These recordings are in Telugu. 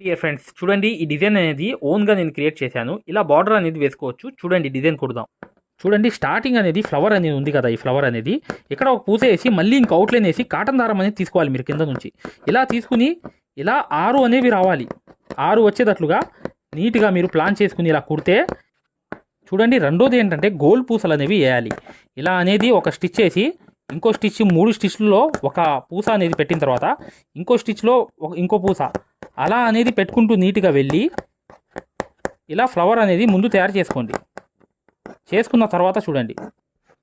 డియర్ ఫ్రెండ్స్ చూడండి ఈ డిజైన్ అనేది ఓన్గా నేను క్రియేట్ చేశాను. ఇలా బార్డర్ అనేది వేసుకోవచ్చు. చూడండి డిజైన్ కుడదాం. చూడండి స్టార్టింగ్ అనేది ఫ్లవర్ అనేది ఉంది కదా ఈ ఫ్లవర్ అనేది. ఇక్కడ ఒక పూత వేసి మళ్ళీ ఇంకో అవుట్లైన్ వేసి కాటన్ దారం అనేది తీసుకోవాలి మీరు కింద నుంచి. ఇలా తీసుకుని ఇలా ఆరు అనేవి రావాలి. ఆరు వచ్చేటట్లుగా నీట్గా మీరు ప్లాన్ చేసుకుని ఇలా కుడితే చూడండి రెండోది ఏంటంటే గోల్డ్ పూసలు అనేవి వేయాలి. ఇలా అనేది ఒక స్టిచ్ వేసి ఇంకో స్టిచ్ మూడు స్టిచ్లలో ఒక పూస అనేది పెట్టిన తర్వాత ఇంకో స్టిచ్లో ఒక ఇంకో పూస. అలా అనేది పెట్టుకుంటూ నీట్గా వెళ్ళి ఇలా ఫ్లవర్ అనేది ముందు తయారు చేసుకోండి. చేసుకున్న తర్వాత చూడండి.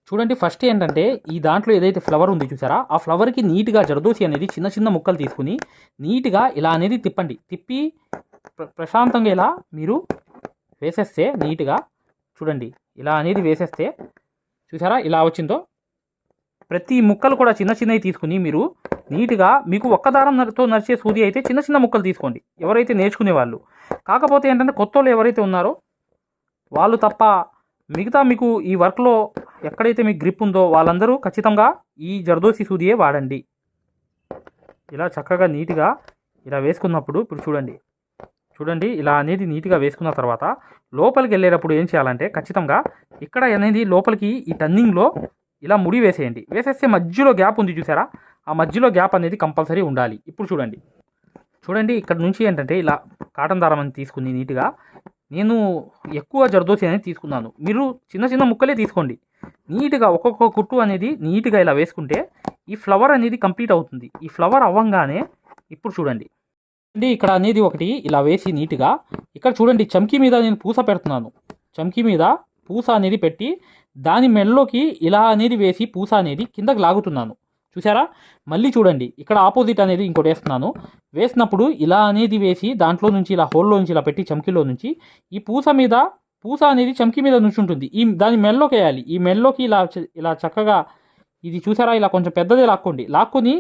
చూడండి ఫస్ట్ ఏంటంటే ఈ దాంట్లో ఏదైతే ఫ్లవర్ ఉంది చూసారా ఆ ఫ్లవర్కి నీట్గా జరదోసి అనేది చిన్న చిన్న ముక్కలు తీసుకుని నీట్గా ఇలా అనేది తిప్పండి. తిప్పి ప్ర- ప్రశాంతంగా ఇలా మీరు వేసేస్తే నీట్గా చూడండి. ఇలా అనేది వేసేస్తే చూసారా ఇలా వచ్చిందో? ప్రతి ముక్కలు కూడా చిన్న చిన్నవి తీసుకుని మీరు నీట్గా మీకు ఒక్క దారంతో నడిచే సూది అయితే చిన్న చిన్న ముక్కలు తీసుకోండి. ఎవరైతే నేర్చుకునే వాళ్ళు. కాకపోతే ఏంటంటే కొత్త వాళ్ళు ఎవరైతే ఉన్నారో వాళ్ళు తప్ప మిగతా మీకు ఈ వర్క్లో ఎక్కడైతే మీకు గ్రిప్ ఉందో వాళ్ళందరూ ఖచ్చితంగా ఈ జర్దోసి సూదియే వాడండి. ఇలా చక్కగా నీట్గా ఇలా వేసుకున్నప్పుడు ఇప్పుడు చూడండి. చూడండి ఇలా అనేది నీట్గా వేసుకున్న తర్వాత లోపలికి వెళ్ళేటప్పుడు ఏం చేయాలంటే ఖచ్చితంగా ఇక్కడ అనేది లోపలికి ఈ టన్నింగ్లో ఇలా ముడి వేసేయండి. వేసేస్తే మధ్యలో గ్యాప్ ఉంది చూసారా? ఆ మధ్యలో గ్యాప్ అనేది కంపల్సరీ ఉండాలి. ఇప్పుడు చూడండి. చూడండి ఇక్కడ నుంచి ఏంటంటే ఇలా కాటన్ దారం అని తీసుకుని నీట్గా. నేను ఎక్కువ జర్దోసి అనేది తీసుకున్నాను. మీరు చిన్న చిన్న ముక్కలే తీసుకోండి. నీట్గా ఒక్కొక్క కుట్టు అనేది నీట్గా ఇలా వేసుకుంటే ఈ ఫ్లవర్ అనేది కంప్లీట్ అవుతుంది. ఈ ఫ్లవర్ అవ్వంగానే ఇప్పుడు చూడండి. అండి ఇక్కడ అనేది ఒకటి ఇలా వేసి నీట్గా. ఇక్కడ చూడండి చమ్కీ మీద నేను పూస పెడుతున్నాను. చమ్కీ మీద పూస అనేది పెట్టి దాని మెడలోకి ఇలా అనేది వేసి పూస అనేది కిందకి లాగుతున్నాను. చూసారా మళ్ళీ చూడండి. ఇక్కడ ఆపోజిట్ అనేది ఇంకోటి వేస్తున్నాను. వేసినప్పుడు ఇలా అనేది వేసి దాంట్లో నుంచి ఇలా హోల్లో నుంచి ఇలా పెట్టి చమ్కీలో నుంచి ఈ పూస మీద పూస అనేది చమ్కీ మీద నుంచి ఉంటుంది. ఈ దాని మెల్లోకి వేయాలి. ఈ మెడలోకి ఇలా ఇలా చక్కగా ఇది చూసారా? ఇలా కొంచెం పెద్దది లాక్కోండి. లాక్కొని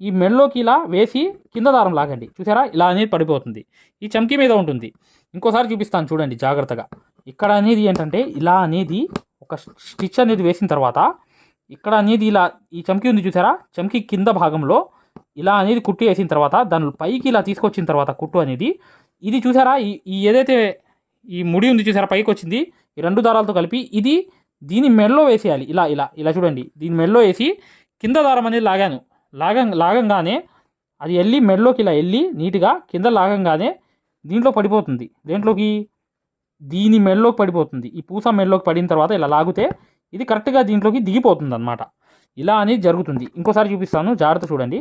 ఈ మెడలోకి ఇలా వేసి కింద దారం లాగండి. చూసారా? ఇలా అనేది పడిపోతుంది. ఈ చమ్కీ మీద ఉంటుంది. ఇంకోసారి చూపిస్తాను చూడండి జాగ్రత్తగా. ఇక్కడ అనేది ఏంటంటే ఇలా అనేది ఒక స్టిచ్ అనేది వేసిన తర్వాత ఇక్కడ అనేది ఇలా ఈ చమ్కీ ఉంది చూసారా? చమ్కీ కింద భాగంలో ఇలా అనేది కుట్టు వేసిన తర్వాత దాని పైకి ఇలా తీసుకొచ్చిన తర్వాత కుట్టు అనేది. ఇది చూసారా? ఈ ఈ ఏదైతే ఈ ముడి ఉంది చూసారా? పైకి వచ్చింది. ఈ రెండు దారాలతో కలిపి ఇది దీని మెడలో వేసేయాలి. ఇలా ఇలా ఇలా చూడండి. దీని మెడలో వేసి కింద దారం అనేది లాగాను. లాగ లాగంగానే అది వెళ్ళి మెడలోకి ఇలా వెళ్ళి నీట్గా కింద లాగంగానే దీంట్లో పడిపోతుంది. దేంట్లోకి? దీని మెడలోకి పడిపోతుంది. ఈ పూస మెడలోకి పడిన తర్వాత ఇలా లాగితే ఇది కరెక్ట్గా దీంట్లోకి దిగిపోతుంది అనమాట ఇలా అనేది జరుగుతుంది. ఇంకోసారి చూపిస్తాను. జాగ్రత్త చూడండి.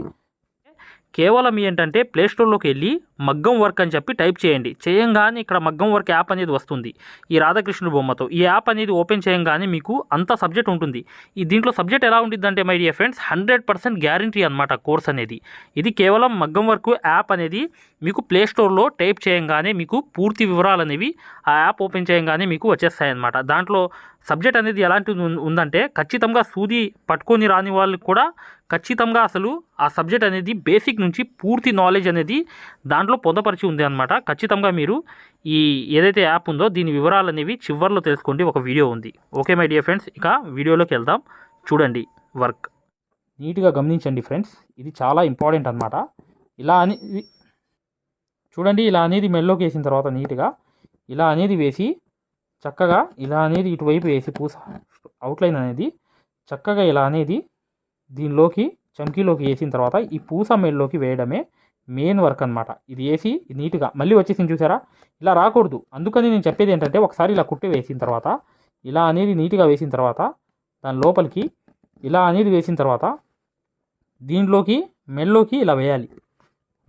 కేవలం ఏంటంటే ప్లే స్టోర్లోకి వెళ్ళి మగ్గం వర్క్ అని చెప్పి టైప్ చేయండి. చేయంగానే ఇక్కడ మగ్గం వర్క్ యాప్ అనేది వస్తుంది. ఈ రాధాకృష్ణుడు బొమ్మతో. ఈ యాప్ అనేది ఓపెన్ చేయంగానే మీకు అంత సబ్జెక్ట్ ఉంటుంది. ఈ దీంట్లో సబ్జెక్ట్ ఎలా ఉంటుందంటే my dear friends hundred percent guarantee అనమాట కోర్స్ అనేది. ఇది కేవలం మగ్గం వర్క్ యాప్ అనేది మీకు ప్లే స్టోర్లో టైప్ చేయంగానే మీకు పూర్తి వివరాలు అనేవి ఆ యాప్ ఓపెన్ చేయంగానే మీకు వచ్చేస్తాయి అనమాట దాంట్లో సబ్జెక్ట్ అనేది ఎలాంటిది ఉందంటే ఖచ్చితంగా సూది పట్టుకొని రాని వాళ్ళు కూడా ఖచ్చితంగా అసలు ఆ సబ్జెక్ట్ అనేది బేసిక్ నుంచి పూర్తి నాలెడ్జ్ అనేది దాంట్లో పొందపరిచి ఉంది అనమాట ఖచ్చితంగా మీరు ఈ ఏదైతే యాప్ ఉందో దీని వివరాలు అనేవి చివర్లో తెలుసుకోండి. ఒక వీడియో ఉంది. Okay my dear friends. ఇక వీడియోలోకి వెళ్దాం. చూడండి వర్క్. నీట్గా గమనించండి ఫ్రెండ్స్. ఇది చాలా ఇంపార్టెంట్ అనమాట ఇలా అని చూడండి ఇలా అనేది మెల్లోకి వేసిన తర్వాత నీట్గా ఇలా అనేది వేసి చక్కగా ఇలా అనేది ఇటువైపు వేసి పూస అవుట్లైన్ అనేది చక్కగా ఇలా అనేది దీనిలోకి చమ్కీలోకి వేసిన తర్వాత ఈ పూస మెల్లోకి వేయడమే మెయిన్ వర్క్ అనమాట ఇది వేసి నీట్గా మళ్ళీ వచ్చేసింది చూసారా? ఇలా రాకూడదు. అందుకని నేను చెప్పేది ఏంటంటే ఒకసారి ఇలా కుట్టి వేసిన తర్వాత ఇలా అనేది నీట్గా వేసిన తర్వాత దాని లోపలికి ఇలా అనేది వేసిన తర్వాత దీంట్లోకి మెల్లోకి ఇలా వేయాలి.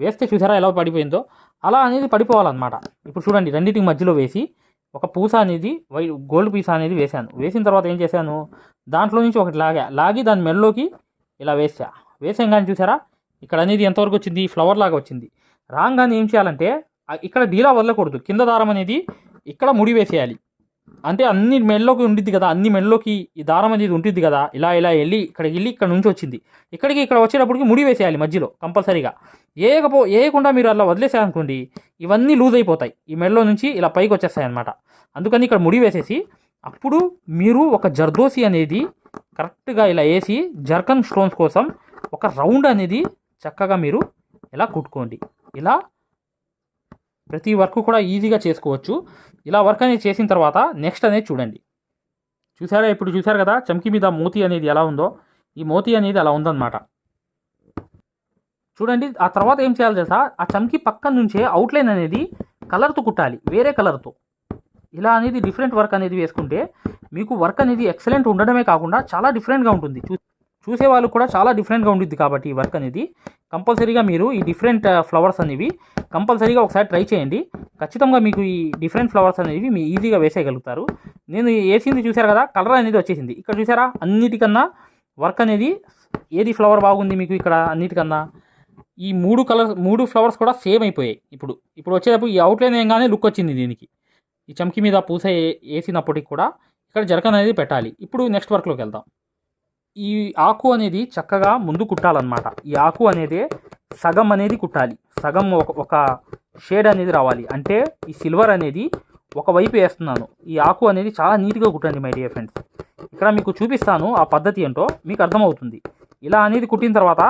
వేస్తే చూసారా ఎలా పడిపోయిందో? అలా అనేది పడిపోవాలన్నమాట. ఇప్పుడు చూడండి రెండింటికి మధ్యలో వేసి ఒక పూస అనేది వై గోల్డ్ పీస అనేది వేశాను. వేసిన తర్వాత ఏం చేశాను? దాంట్లో నుంచి ఒకటి లాగా లాగి దాని మెడలోకి ఇలా వేసా వేసాం కానీ చూసారా ఇక్కడ అనేది ఎంతవరకు వచ్చింది? ఫ్లవర్ లాగా వచ్చింది. రాగానే ఏం చేయాలంటే ఇక్కడ డీలా వదలకూడదు. కింద దారం అనేది ఇక్కడ ముడి వేసేయాలి. అంటే అన్ని మెడలోకి ఉండిద్ది కదా అన్ని మెడలోకి ఈ దారం అనేది ఉంటుంది కదా ఇలా ఇలా వెళ్ళి ఇక్కడికి వెళ్ళి ఇక్కడ నుంచి వచ్చింది. ఇక్కడికి ఇక్కడ వచ్చేటప్పటికి ముడి వేసేయాలి మధ్యలో కంపల్సరీగా. ఏయకపో వేయకుండా మీరు అలా వదిలేసారనుకోండి ఇవన్నీ లూజ్ అయిపోతాయి ఈ మెడలో నుంచి ఇలా పైకి వచ్చేస్తాయి అనమాట అందుకని ఇక్కడ ముడి వేసేసి అప్పుడు మీరు ఒక జర్దోసి అనేది కరెక్ట్గా ఇలా వేసి జర్కన్ స్టోన్స్ కోసం ఒక రౌండ్ అనేది చక్కగా మీరు ఇలా కుట్టుకోండి. ఇలా ప్రతి వర్క్ కూడా ఈజీగా చేసుకోవచ్చు. ఇలా వర్క్ అనేది చేసిన తర్వాత నెక్స్ట్ అనేది చూడండి. చూసారా ఇప్పుడు చూసారు కదా చమ్కి మీద మోతీ అనేది ఎలా ఉందో? ఈ మోతీ అనేది అలా ఉందన్నమాట. చూడండి ఆ తర్వాత ఏం చేయాలి తెలుసా? ఆ చమ్కి పక్కన నుంచే అవుట్లైన్ అనేది కలర్తో కుట్టాలి వేరే కలర్తో ఇలా అనేది డిఫరెంట్ వర్క్ అనేది వేసుకుంటే మీకు వర్క్ అనేది ఎక్సలెంట్ ఉండడమే కాకుండా చాలా డిఫరెంట్గా ఉంటుంది. చూ చూసే వాళ్ళు కూడా చాలా డిఫరెంట్గా ఉంటుంది కాబట్టి ఈ వర్క్ అనేది. కంపల్సరీగా మీరు ఈ డిఫరెంట్ ఫ్లవర్స్ అనేవి కంపల్సరీగా ఒకసారి ట్రై చేయండి. ఖచ్చితంగా మీకు ఈ డిఫరెంట్ ఫ్లవర్స్ అనేవి మీ ఈజీగా వేసేయగలుగుతారు. నేను వేసింది చూసారు కదా కలర్ అనేది వచ్చేసింది. ఇక్కడ చూసారా అన్నిటికన్నా వర్క్ అనేది ఏది ఫ్లవర్ బాగుంది మీకు ఇక్కడ అన్నిటికన్నా? ఈ మూడు కలర్స్ మూడు ఫ్లవర్స్ కూడా సేమ్ అయిపోయాయి ఇప్పుడు. ఇప్పుడు వచ్చేటప్పుడు ఈ అవుట్లైన్ ఏంగానే లుక్ వచ్చింది దీనికి. ఈ చమ్కి మీద పూస వేసినప్పటికి కూడా ఇక్కడ జరక అనేది పెట్టాలి. ఇప్పుడు నెక్స్ట్ వర్క్లోకి వెళ్దాం. ఈ ఆకు అనేది చక్కగా ముందు కుట్టాలన్నమాట. ఈ ఆకు అనేది సగం అనేది కుట్టాలి. సగం ఒక ఒక షేడ్ అనేది రావాలి. అంటే ఈ సిల్వర్ అనేది ఒకవైపు వేస్తున్నాను. ఈ ఆకు అనేది చాలా నీట్గా కుట్టండి మై డియర్ ఫ్రెండ్స్. ఇక్కడ మీకు చూపిస్తాను ఆ పద్ధతి ఏంటో మీకు అర్థమవుతుంది. ఇలా అనేది కుట్టిన తర్వాత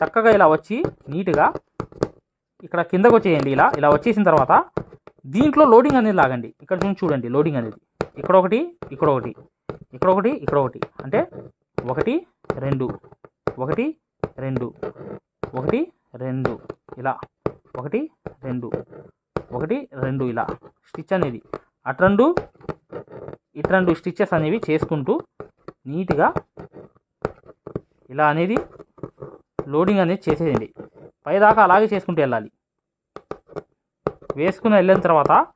చక్కగా ఇలా వచ్చి నీట్గా ఇక్కడ కిందకు వచ్చేయండి ఇలా. ఇలా వచ్చేసిన తర్వాత దీంట్లో లోడింగ్ అనేది లాగండి. ఇక్కడ నుంచి చూడండి లోడింగ్ అనేది. ఇక్కడ ఒకటి ఇక్కడ ఒకటి ఇక్కడ ఒకటి ఇక్కడ ఒకటి. అంటే ఒకటి రెండు. ఒకటి రెండు. ఒకటి రెండు. ఇలా. ఒకటి రెండు. ఒకటి రెండు ఇలా. స్టిచ్ అనేది. అటు రెండు ఇటు రెండు స్టిచ్చెస్ అనేవి చేసుకుంటూ నీట్గా ఇలా అనేది లోడింగ్ అనేది చేసేయండి. పైదాకా అలాగే చేసుకుంటూ వెళ్ళాలి. వేసుకుని వెళ్ళిన తర్వాత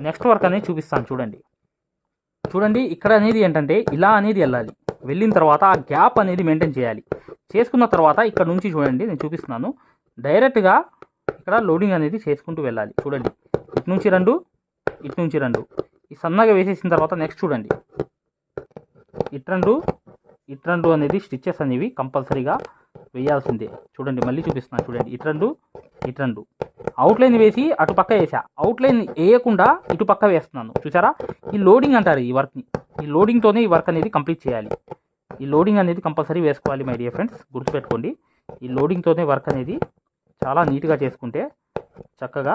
నెక్స్ట్ వర్క్ అనేది చూపిస్తాను. చూడండి. చూడండి ఇక్కడ అనేది ఏంటంటే ఇలా అనేది వెళ్ళాలి. వెళ్ళిన తర్వాత ఆ గ్యాప్ అనేది మెయింటైన్ చేయాలి. చేసుకున్న తర్వాత ఇక్కడ నుంచి చూడండి నేను చూపిస్తున్నాను. డైరెక్ట్గా ఇక్కడ లోడింగ్ అనేది చేసుకుంటూ వెళ్ళాలి. చూడండి. ఇటు నుంచి రెండు ఇటు నుంచి రెండు. ఈ సన్నగా వేసేసిన తర్వాత నెక్స్ట్ చూడండి. ఇటు రెండు ఇటు రెండు అనేది స్టిచ్చెస్ అనేవి కంపల్సరీగా వేయాల్సిందే. చూడండి మళ్ళీ చూపిస్తున్నాను చూడండి. ఇటు రెండు ఇటు రెండు. అవుట్లైన్ వేసి అటు పక్క వేసా. అవుట్లైన్ వేయకుండా ఇటు పక్క వేస్తున్నాను. చూసారా? ఈ లోడింగ్ అంటారు ఈ వర్క్ని ఈ లోడింగ్తోనే ఈ వర్క్ అనేది కంప్లీట్ చేయాలి. ఈ లోడింగ్ అనేది కంపల్సరీ వేసుకోవాలి మై డియర్ ఫ్రెండ్స్ గుర్తుపెట్టుకోండి. ఈ లోడింగ్తోనే వర్క్ అనేది చాలా నీట్గా చేసుకుంటే చక్కగా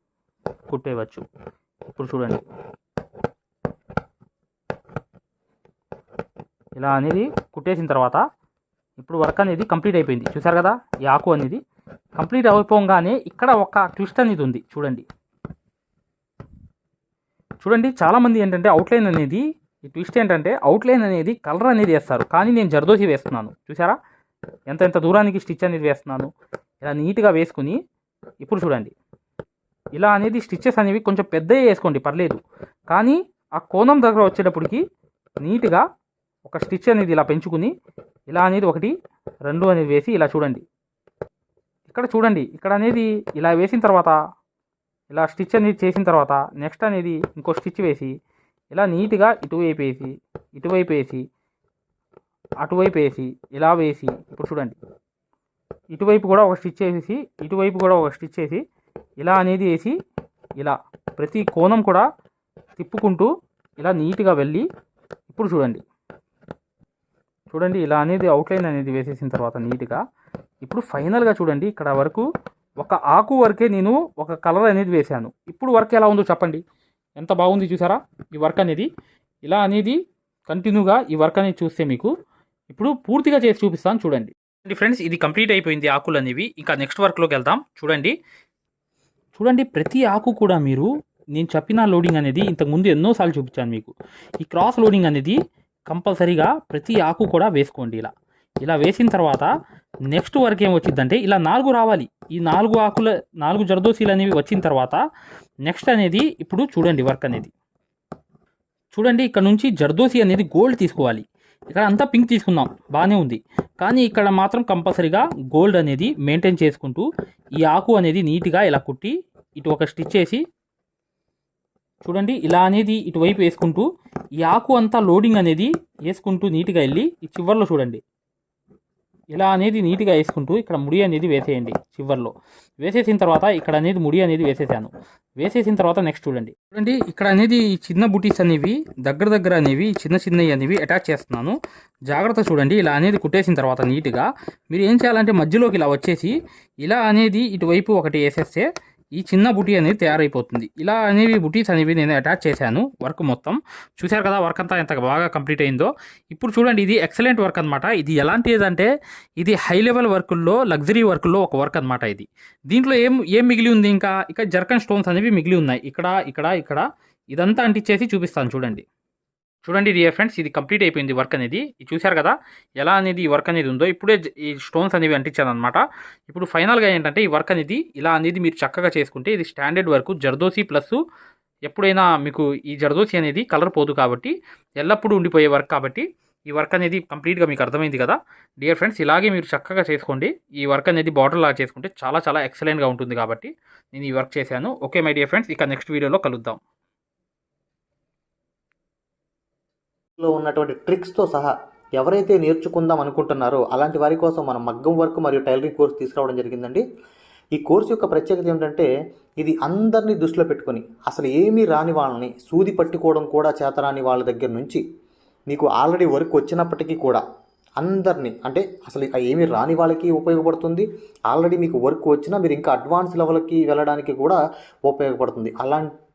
కుట్టేయవచ్చు. ఇప్పుడు చూడండి. ఇలా అనేది కుట్టేసిన తర్వాత ఇప్పుడు వర్క్ అనేది కంప్లీట్ అయిపోయింది. చూసారు కదా? ఈ ఆకు అనేది కంప్లీట్ అయిపోగానే ఇక్కడ ఒక ట్విస్ట్ అనేది ఉంది. చూడండి. చూడండి చాలామంది ఏంటంటే అవుట్లైన్ అనేది ఈ ట్విస్ట్ ఏంటంటే అవుట్లైన్ అనేది కలర్ అనేది వేస్తారు. కానీ నేను జర్దోసి వేస్తున్నాను. చూసారా ఎంత ఎంత దూరానికి స్టిచ్ అనేది వేస్తున్నాను. ఇలా నీట్గా వేసుకుని ఇప్పుడు చూడండి. ఇలా అనేది స్టిచ్చెస్ అనేవి కొంచెం పెద్దవి వేసుకోండి పర్లేదు. కానీ ఆ కోణం దగ్గర వచ్చేటప్పటికి నీట్గా ఒక స్టిచ్ అనేది ఇలా పెంచుకుని ఇలా అనేది ఒకటి రెండు అనేది వేసి ఇలా చూడండి. ఇక్కడ చూడండి ఇక్కడ అనేది ఇలా వేసిన తర్వాత ఇలా స్టిచ్ అనేది చేసిన తర్వాత నెక్స్ట్ అనేది ఇంకో స్టిచ్ వేసి ఇలా నీట్గా ఇటువైపు వేసి ఇటువైపు వేసి అటువైపు వేసి ఇలా వేసి ఇప్పుడు చూడండి. ఇటువైపు కూడా ఒక స్టిచ్ వేసి ఇటువైపు కూడా ఒక స్టిచ్ వేసి ఇలా అనేది వేసి ఇలా ప్రతి కోణం కూడా తిప్పుకుంటూ ఇలా నీట్గా వెళ్ళి ఇప్పుడు చూడండి. చూడండి ఇలా అనేది అవుట్లైన్ అనేది వేసేసిన తర్వాత నీట్గా ఇప్పుడు ఫైనల్గా చూడండి ఇక్కడ వరకు ఒక ఆకు వరకే నేను ఒక కలర్ అనేది వేశాను. ఇప్పుడు వర్క్ ఎలా ఉందో చెప్పండి. ఎంత బాగుంది చూసారా? ఈ వర్క్ అనేది ఇలా అనేది కంటిన్యూగా ఈ వర్క్ అనేది చూస్తే మీకు ఇప్పుడు పూర్తిగా చేసి చూపిస్తాను చూడండి. ఫ్రెండ్స్ ఇది కంప్లీట్ అయిపోయింది ఆకులు అనేవి ఇంకా నెక్స్ట్ వర్క్లోకి వెళ్దాం. చూడండి చూడండి ప్రతి ఆకు కూడా మీరు నేను చెప్పిన లోడింగ్ అనేది ఇంతకుముందు ఎన్నోసార్లు చూపించాను మీకు. ఈ క్రాస్ లోడింగ్ అనేది కంపల్సరీగా ప్రతి ఆకు కూడా వేసుకోండి ఇలా. ఇలా వేసిన తర్వాత నెక్స్ట్ వర్క్ ఏం వచ్చిందంటే ఇలా నాలుగు రావాలి. ఈ నాలుగు ఆకుల నాలుగు జరదోసీలు అనేవి వచ్చిన తర్వాత నెక్స్ట్ అనేది ఇప్పుడు చూడండి వర్క్ అనేది. చూడండి ఇక్కడ నుంచి జర్దోసి అనేది గోల్డ్ తీసుకోవాలి. ఇక్కడ అంతా పింక్ తీసుకుందాం. బాగానే ఉంది. కానీ ఇక్కడ మాత్రం కంపల్సరీగా గోల్డ్ అనేది మెయింటైన్ చేసుకుంటూ ఈ ఆకు అనేది నీట్గా ఇలా కుట్టి ఇటు ఒక స్టిచ్ చేసి చూడండి ఇలా అనేది ఇటువైపు వేసుకుంటూ ఈ ఆకు అంతా లోడింగ్ అనేది వేసుకుంటూ నీట్గా వెళ్ళి ఈ చివర్లో చూడండి. ఇలా అనేది నీట్గా వేసుకుంటూ ఇక్కడ ముడి అనేది వేసేయండి చివరిలో. వేసేసిన తర్వాత ఇక్కడ అనేది ముడి అనేది వేసేసాను. వేసేసిన తర్వాత నెక్స్ట్ చూడండి. చూడండి ఇక్కడ అనేది చిన్న బుటీస్ అనేవి దగ్గర దగ్గర అనేవి చిన్న చిన్నవి అనేవి అటాచ్ చేస్తున్నాను. జాగ్రత్త చూడండి ఇలా అనేది కుట్టేసిన తర్వాత నీట్గా. మీరు ఏం చేయాలంటే మధ్యలోకి ఇలా వచ్చేసి ఇలా అనేది ఇటువైపు ఒకటి వేసేస్తే ఈ చిన్న బుటీ అనేది తయారైపోతుంది. ఇలా అనేవి బుటీస్ అనేవి నేను అటాచ్ చేశాను వర్క్ మొత్తం. చూశారు కదా వర్క్ అంతా ఎంత బాగా కంప్లీట్ అయిందో. ఇప్పుడు చూడండి ఇది ఎక్సలెంట్ వర్క్ అనమాట ఇది ఎలాంటిది అంటే ఇది హై లెవెల్ వర్కుల్లో లగ్జరీ వర్కుల్లో ఒక వర్క్ అనమాట ఇది. దీంట్లో ఏం ఏం మిగిలి ఉంది ఇంకా? ఇక జర్కన్ స్టోన్స్ అనేవి మిగిలి ఉన్నాయి. ఇక్కడ ఇక్కడ ఇక్కడ. ఇదంతా అంటించేసి చూపిస్తాను చూడండి. చూడండి డియర్ ఫ్రెండ్స్ ఇది కంప్లీట్ అయిపోయింది వర్క్ అనేది. చూశారు కదా? ఎలా అనేది ఈ వర్క్ అనేది ఉందో. ఇప్పుడే ఈ స్టోన్స్ అనేవి అంటించాను అనమాట ఇప్పుడు ఫైనల్గా ఏంటంటే ఈ వర్క్ అనేది ఇలా అనేది మీరు చక్కగా చేసుకుంటే ఇది స్టాండర్డ్ వర్క్ జర్దోసి ప్లస్ ఎప్పుడైనా మీకు ఈ జర్దోసి అనేది కలర్ పోదు కాబట్టి ఎల్లప్పుడూ ఉండిపోయే వర్క్ కాబట్టి ఈ వర్క్ అనేది కంప్లీట్గా మీకు అర్థమైంది కదా? డియర్ ఫ్రెండ్స్ ఇలాగే మీరు చక్కగా చేసుకోండి. ఈ వర్క్ అనేది బార్డర్ లాగా చేసుకుంటే చాలా చాలా ఎక్సలెంట్గా ఉంటుంది కాబట్టి నేను ఈ వర్క్ చేశాను. ఓకే మై డియర్ ఫ్రెండ్స్ ఇక నెక్స్ట్ వీడియోలో కలుద్దాం. లో ఉన్నటువంటి ట్రిక్స్తో సహా ఎవరైతే నేర్చుకుందాం అనుకుంటున్నారో అలాంటి వారి కోసం మనం మగ్గం వర్క్ మరియు టైలరింగ్ కోర్స్ తీసుకురావడం జరిగిందండి. ఈ కోర్సు యొక్క ప్రత్యేకత ఏమిటంటే ఇది అందరినీ దృష్టిలో పెట్టుకొని అసలు ఏమీ రాని వాళ్ళని సూది పట్టుకోవడం కూడా చేతరాని వాళ్ళ దగ్గర నుంచి మీకు ఆల్రెడీ వర్క్ వచ్చినప్పటికీ కూడా అందరినీ అంటే అసలు ఏమీ రాని వాళ్ళకి ఉపయోగపడుతుంది. ఆల్రెడీ మీకు వర్క్ వచ్చినా మీరు ఇంకా అడ్వాన్స్ లెవెల్కి వెళ్ళడానికి కూడా ఉపయోగపడుతుంది. అలాంటి